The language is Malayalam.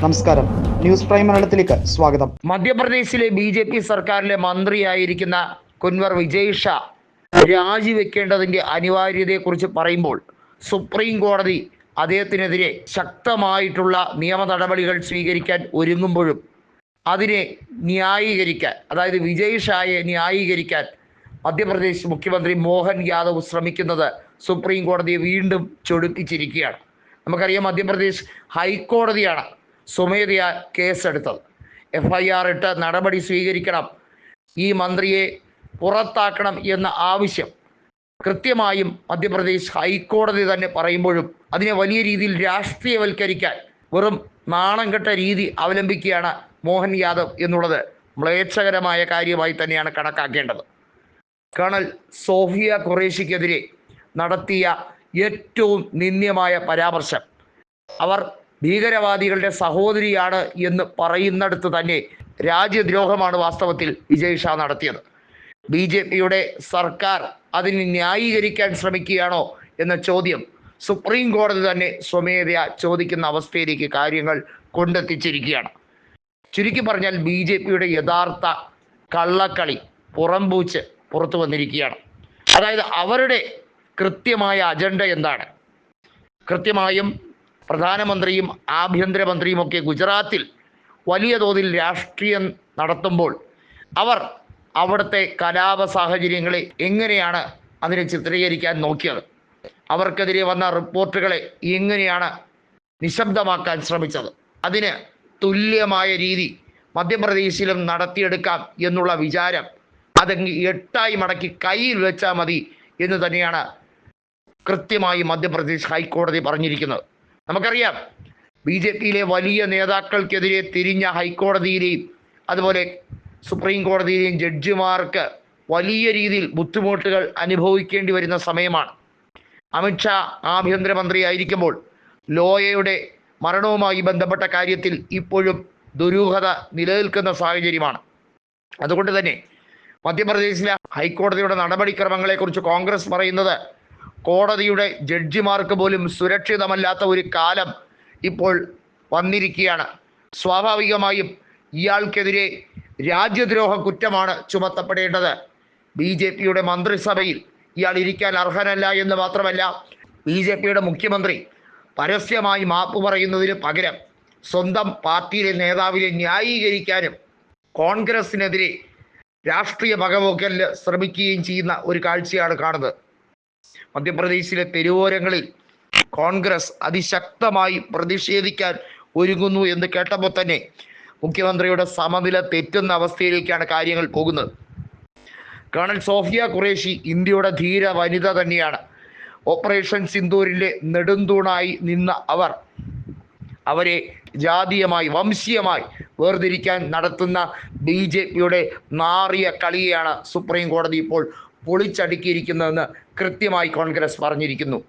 നമസ്കാരം. ന്യൂസ് പ്രൈം മലയാളത്തിലേക്ക് സ്വാഗതം. മധ്യപ്രദേശിലെ ബി ജെ പി സർക്കാരിലെ മന്ത്രിയായിരിക്കുന്ന കുൻവർ വിജയ് ഷാ രാജിവെക്കേണ്ടതിന്റെ അനിവാര്യതയെക്കുറിച്ച് പറയുമ്പോൾ സുപ്രീം കോടതി അദ്ദേഹത്തിനെതിരെ ശക്തമായിട്ടുള്ള നിയമ നടപടികൾ സ്വീകരിക്കാൻ ഒരുങ്ങുമ്പോഴും അതിനെ ന്യായീകരിക്കാൻ അതായത് വിജയ് ഷായെ ന്യായീകരിക്കാൻ മധ്യപ്രദേശ് മുഖ്യമന്ത്രി മോഹൻ യാദവ് ശ്രമിക്കുന്നത് സുപ്രീം കോടതിയെ വീണ്ടും ചൊടിപ്പിച്ചിരിക്കുകയാണ്. നമുക്കറിയാം മധ്യപ്രദേശ് ഹൈക്കോടതിയാണ് സ്വമേധയാ കേസെടുത്തത്. എഫ് ഐ ആർ ഇട്ട് നടപടി സ്വീകരിക്കണം. ഈ മന്ത്രിയെ പുറത്താക്കണം എന്ന ആവശ്യം കൃത്യമായും മധ്യപ്രദേശ് ഹൈക്കോടതി തന്നെ പറയുമ്പോഴും അതിനെ വലിയ രീതിയിൽ രാഷ്ട്രീയവൽക്കരിക്കാൻ വെറും നാണം കെട്ട രീതി അവലംബിക്കുകയാണ് മോഹൻ യാദവ് എന്നുള്ളത് മ്ലേച്ഛകരമായ കാര്യമായി തന്നെയാണ് കണക്കാക്കേണ്ടത്. കേണൽ സോഫിയ ഖുറേഷിക്കെതിരെ നടത്തിയ ഏറ്റവും നിന്ദ്യമായ പരാമർശം. അവർ ഭീകരവാദികളുടെ സഹോദരിയാണ് എന്ന് പറയുന്നിടത്ത് തന്നെ രാജ്യദ്രോഹമാണ് വാസ്തവത്തിൽ വിജയ് ഷാ നടത്തിയത്. ബി ജെ പിയുടെ സർക്കാർ അതിന് ന്യായീകരിക്കാൻ ശ്രമിക്കുകയാണോ എന്ന ചോദ്യം സുപ്രീം കോടതി തന്നെ സ്വമേധയാ ചോദിക്കുന്ന അവസ്ഥയിലേക്ക് കാര്യങ്ങൾ കൊണ്ടെത്തിച്ചിരിക്കുകയാണ്. ചുരുക്കി പറഞ്ഞാൽ ബി ജെ പിയുടെ യഥാർത്ഥ കള്ളക്കളി പുറംപൂച്ച് പുറത്തു വന്നിരിക്കുകയാണ്. അതായത് അവരുടെ കൃത്യമായ അജണ്ട എന്താണ്? കൃത്യമായും പ്രധാനമന്ത്രിയും ആഭ്യന്തരമന്ത്രിയും ഒക്കെ ഗുജറാത്തിൽ വലിയ തോതിൽ രാഷ്ട്രീയം നടത്തുമ്പോൾ അവർ അവിടുത്തെ കലാപ സാഹചര്യങ്ങളെ എങ്ങനെയാണ് അതിനെ ചിത്രീകരിക്കാൻ നോക്കിയത്? അവർക്കെതിരെ വന്ന റിപ്പോർട്ടുകളെ എങ്ങനെയാണ് നിശബ്ദമാക്കാൻ ശ്രമിച്ചത്? അതിന് തുല്യമായ രീതി മധ്യപ്രദേശിലും നടത്തിയെടുക്കാം എന്നുള്ള വിചാരം അതങ്ങ് എട്ടായി മടക്കി കയ്യിൽ വെച്ചാൽ മതി എന്ന് തന്നെയാണ് കൃത്യമായി മധ്യപ്രദേശ് ഹൈക്കോടതി പറഞ്ഞിരിക്കുന്നത്. നമുക്കറിയാം. ബി ജെ പിയിലെ വലിയ നേതാക്കൾക്കെതിരെ തിരിഞ്ഞ ഹൈക്കോടതിയിലെയും അതുപോലെ സുപ്രീം കോടതിയിലെയും ജഡ്ജിമാർക്ക് വലിയ രീതിയിൽ ബുദ്ധിമുട്ടുകൾ അനുഭവിക്കേണ്ടി വരുന്ന സമയമാണ്. അമിത്ഷാ ആഭ്യന്തരമന്ത്രി ആയിരിക്കുമ്പോൾ ലോയയുടെ മരണവുമായി ബന്ധപ്പെട്ട കാര്യത്തിൽ ഇപ്പോഴും ദുരൂഹത നിലനിൽക്കുന്ന സാഹചര്യമാണ്. അതുകൊണ്ട് തന്നെ മധ്യപ്രദേശിലെ ഹൈക്കോടതിയുടെ നടപടിക്രമങ്ങളെക്കുറിച്ച് കോൺഗ്രസ് പറയുന്നത് കോടതിയുടെ ജഡ്ജിമാർക്ക് പോലും സുരക്ഷിതമല്ലാത്ത ഒരു കാലം ഇപ്പോൾ വന്നിരിക്കുകയാണ്. സ്വാഭാവികമായും ഇയാൾക്കെതിരെ രാജ്യദ്രോഹ കുറ്റമാണ് ചുമത്തപ്പെടേണ്ടത്. ബി ജെ പിയുടെ മന്ത്രിസഭയിൽ ഇയാൾ ഇരിക്കാൻ അർഹനല്ല എന്ന് മാത്രമല്ല ബി ജെ പിയുടെ മുഖ്യമന്ത്രി പരസ്യമായി മാപ്പ് പറയുന്നതിന് പകരം സ്വന്തം പാർട്ടിയിലെ നേതാവിനെ ന്യായീകരിക്കാനും കോൺഗ്രസിനെതിരെ രാഷ്ട്രീയ പകപോക്കലിന് ശ്രമിക്കുകയും ചെയ്യുന്ന ഒരു കാഴ്ചയാണ് കാണുന്നത്. മധ്യപ്രദേശിലെ തെരുവോരങ്ങളിൽ കോൺഗ്രസ് അതിശക്തമായി പ്രതിഷേധിക്കാൻ ഒരുങ്ങുന്നു എന്ന് കേട്ടപ്പോൾ തന്നെ മുഖ്യമന്ത്രിയുടെ സമനില തെറ്റുന്ന അവസ്ഥയിലേക്കാണ് കാര്യങ്ങൾ പോകുന്നത്. കേണൽ സോഫിയ ഖുറേഷി ഇന്ത്യയുടെ ധീര വനിത തന്നെയാണ്. ഓപ്പറേഷൻ സിന്ദൂരിന്റെ നെടുന്തൂണായി നിന്ന അവർ അവരെ ജാതീയമായി വംശീയമായി വേർതിരിക്കാൻ നടത്തുന്ന ബി ജെ പിയുടെ നാറിയ കളിയെയാണ് സുപ്രീം കോടതി ഇപ്പോൾ പൊളിച്ചടുക്കിയിരിക്കുന്നതെന്ന് കൃത്യമായി കോൺഗ്രസ് പറഞ്ഞിരിക്കുന്നു.